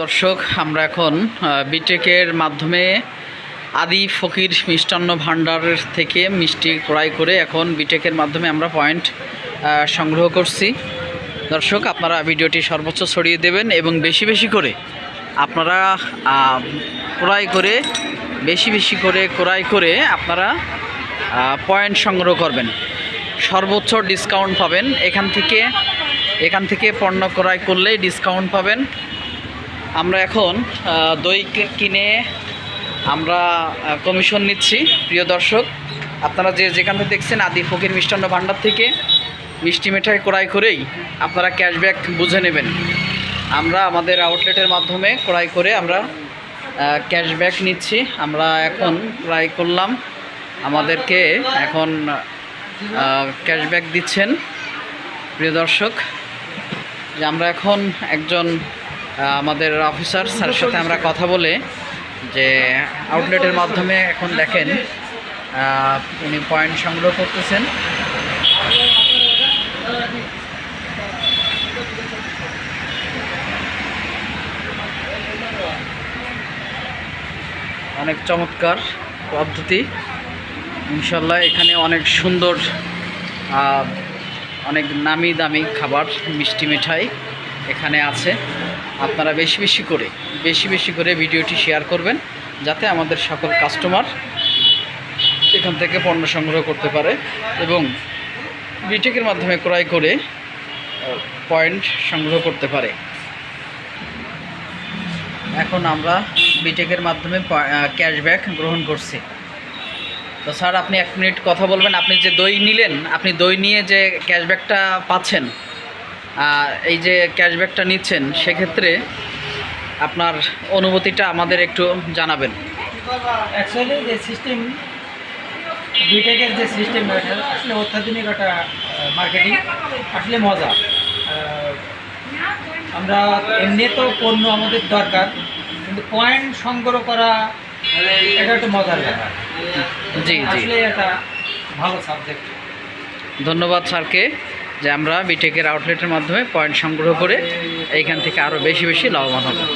দর্শক, আমরা এখন বিটেকের মাধ্যমে আদি ফকির মিষ্টান্ন ভাণ্ডারের থেকে মিষ্টি ক্রয় করে এখন বিটেকের মাধ্যমে আমরা পয়েন্ট সংগ্রহ করছি। দর্শক, আপনারা ভিডিওটি সর্বোচ্চ ছড়িয়ে দেবেন এবং বেশি বেশি করে আপনারা ক্রয় করে, বেশি বেশি করে ক্রয় করে আপনারা পয়েন্ট সংগ্রহ করবেন। সর্বোচ্চ ডিসকাউন্ট পাবেন। এখান থেকে এখান থেকে পণ্য ক্রয় করলেই ডিসকাউন্ট পাবেন। আমরা এখন দই কিনে আমরা কমিশন নিচ্ছি, প্রিয় দর্শক। আপনারা যে যেখান থেকে দেখছেন, আদি ফকির মিষ্টান্ন ভাণ্ডার থেকে মিষ্টি মিঠাই ক্রয় করেই আপনারা ক্যাশব্যাক বুঝে নেবেন। আমরা আমাদের আউটলেটের মাধ্যমে ক্রয় করে আমরা ক্যাশব্যাক নিচ্ছি। আমরা এখন ক্রয় করলাম। আমাদেরকে এখন ক্যাশব্যাক দিচ্ছেন, প্রিয় দর্শক। যে আমরা এখন একজন আমাদের অফিসার স্যারের সাথে আমরা কথা বলে যে আউটলেটের মাধ্যমে এখন দেখেন উনি পয়েন্ট সংগ্রহ করতেছেন। অনেক চমৎকার পদ্ধতি। ইনশাল্লাহ এখানে অনেক সুন্দর অনেক নামি দামি খাবার, মিষ্টি মিঠাই এখানে আছে। আপনারা বেশি বেশি করে, বেশি বেশি করে ভিডিওটি শেয়ার করবেন, যাতে আমাদের সকল কাস্টমার এখান থেকে পণ্য সংগ্রহ করতে পারে এবং বিটেকের মাধ্যমে ক্রয় করে পয়েন্ট সংগ্রহ করতে পারে। এখন আমরা বিটেকের মাধ্যমে ক্যাশব্যাক গ্রহণ করছি। তো স্যার আপনি এক মিনিট কথা বলবেন। আপনি যে দই নিলেন, আপনি দই নিয়ে যে ক্যাশব্যাকটা পাচ্ছেন এই যে ক্যাশব্যাকটা নিচ্ছেন সেক্ষেত্রে আপনার অনুভূতিটা আমাদের একটু জানাবেন। অ্যাকচুয়ালি যে সিস্টেম বিটেকের যে সিস্টেম আসলে অত্যাধুনিক একটা মার্কেটিং আসলে মজা। আমরা এমনি তো পণ্য আমাদের দরকার কিন্তু পয়েন্ট সংগ্রহ করা এটা একটা মজার ব্যাপার। জি জি। আসলে এটা ভালো সাবজেক্ট ধন্যবাদ স্যারকে। যে আমরা বিটেকের আউটলেটের মাধ্যমে পয়েন্ট সংগ্রহ করে এইখান থেকে আরও বেশি বেশি লাভবান হব।